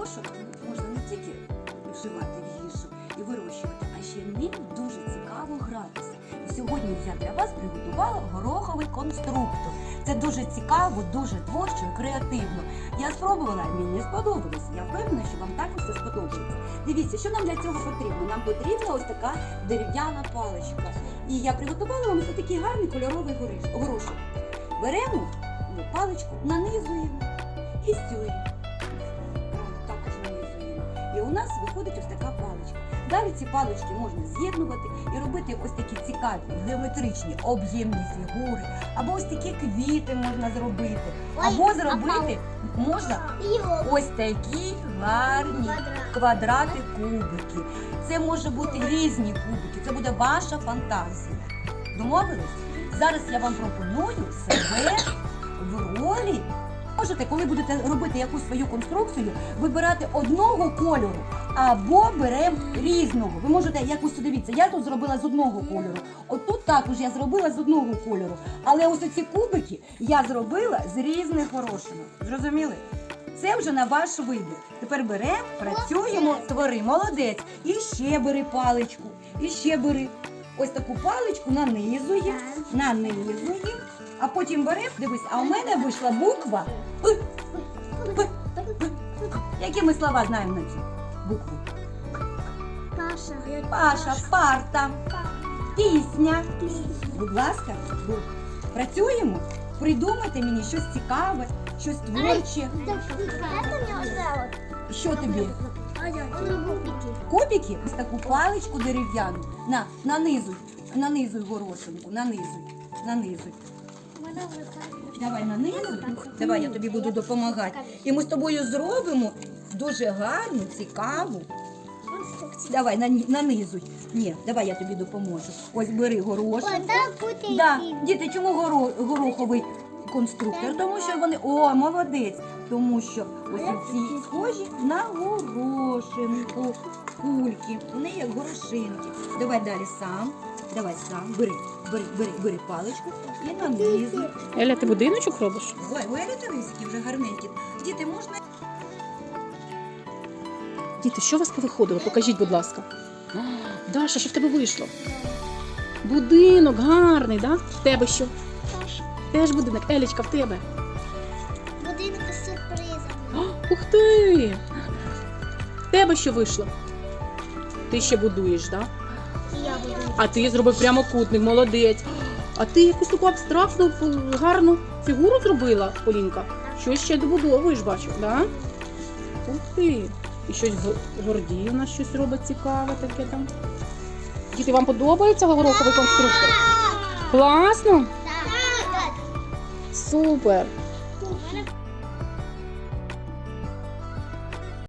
горошок можна не тільки вживати в їжу і вирощувати, а ще ним дуже цікаво гратися. І сьогодні я для вас приготувала гороховий конструктор. Це дуже цікаво, дуже творчо креативно. Я спробувала, мені сподобалось. Я впевнена, що вам також це сподобається. Дивіться, що нам для цього потрібно. Нам потрібна ось така дерев'яна паличка. І я приготувала вам ось такий гарний кольоровий горошок. Беремо ну, паличку, нанизуємо і стюємо. Нас виходить ось така паличка. Далі ці палички можна з'єднувати і робити ось такі цікаві, геометричні, об'ємні фігури, або ось такі квіти можна зробити, або зробити можна ось такі гарні квадрати, кубики. Це може бути різні кубики, це буде ваша фантазія. Домовились? Зараз я вам пропоную себе в ролі. Можете, коли будете робити якусь свою конструкцію, вибирати одного кольору або беремо різного. Ви можете якось дивіться, я тут зробила з одного кольору. От тут також я зробила з одного кольору. Але ось ці кубики я зробила з різних горошинок. Зрозуміли? Це вже на ваш вибір. Тепер беремо, працюємо, твори, молодець. І ще бери паличку, і ще бери. Ось таку паличку нанизуємо, нанизуємо, а потім беремо, дивись, а у мене вийшла буква П. П. Які ми слова знаємо на цю букву? Паша. Паша, парта, пісня. Будь ласка, працюємо. Придумайте мені щось цікаве, щось творче. Що тобі? Кубики, ось таку паличку дерев'яну. На, нанизуй, нанизуй горошинку, нанизуй, нанизуй. Давай нанизуй. Давай я тобі буду допомагати. І ми з тобою зробимо дуже гарну, цікаву. Давай нані- нанизуй. Ні, давай я тобі допоможу. Ось бери горошинку. Да. Діти, чому горо, гороховий конструктор? Тому що вони. О, молодець! Тому що ось ці схожі на горошинку. Кульки. Вони як горошинки. Давай далі сам. Давай сам. Бери, бери, бери, бери паличку і нанизуй. Еля, ти будиночок робиш? Ой, ой, рисики вже гарненькі. Діти, можна Діти, що у вас повиходило? Покажіть, будь ласка. А, Даша, що в тебе вийшло? Будинок гарний, да? В тебе що? Теж будинок. Елічка, в тебе. Будинок з сюрпризом. А, Ух ти! В тебе що вийшло? Ти ще будуєш, да? А ти зробив прямокутник, молодець. А ти якусь таку абстрактну, гарну фігуру зробила, Полінка? Щось ще добудовуєш, бачу, да? Ух ти! І щось Гордій у нас щось робить цікаве таке там. Діти, вам подобається гороховий конструктор? Класно? Так. Супер!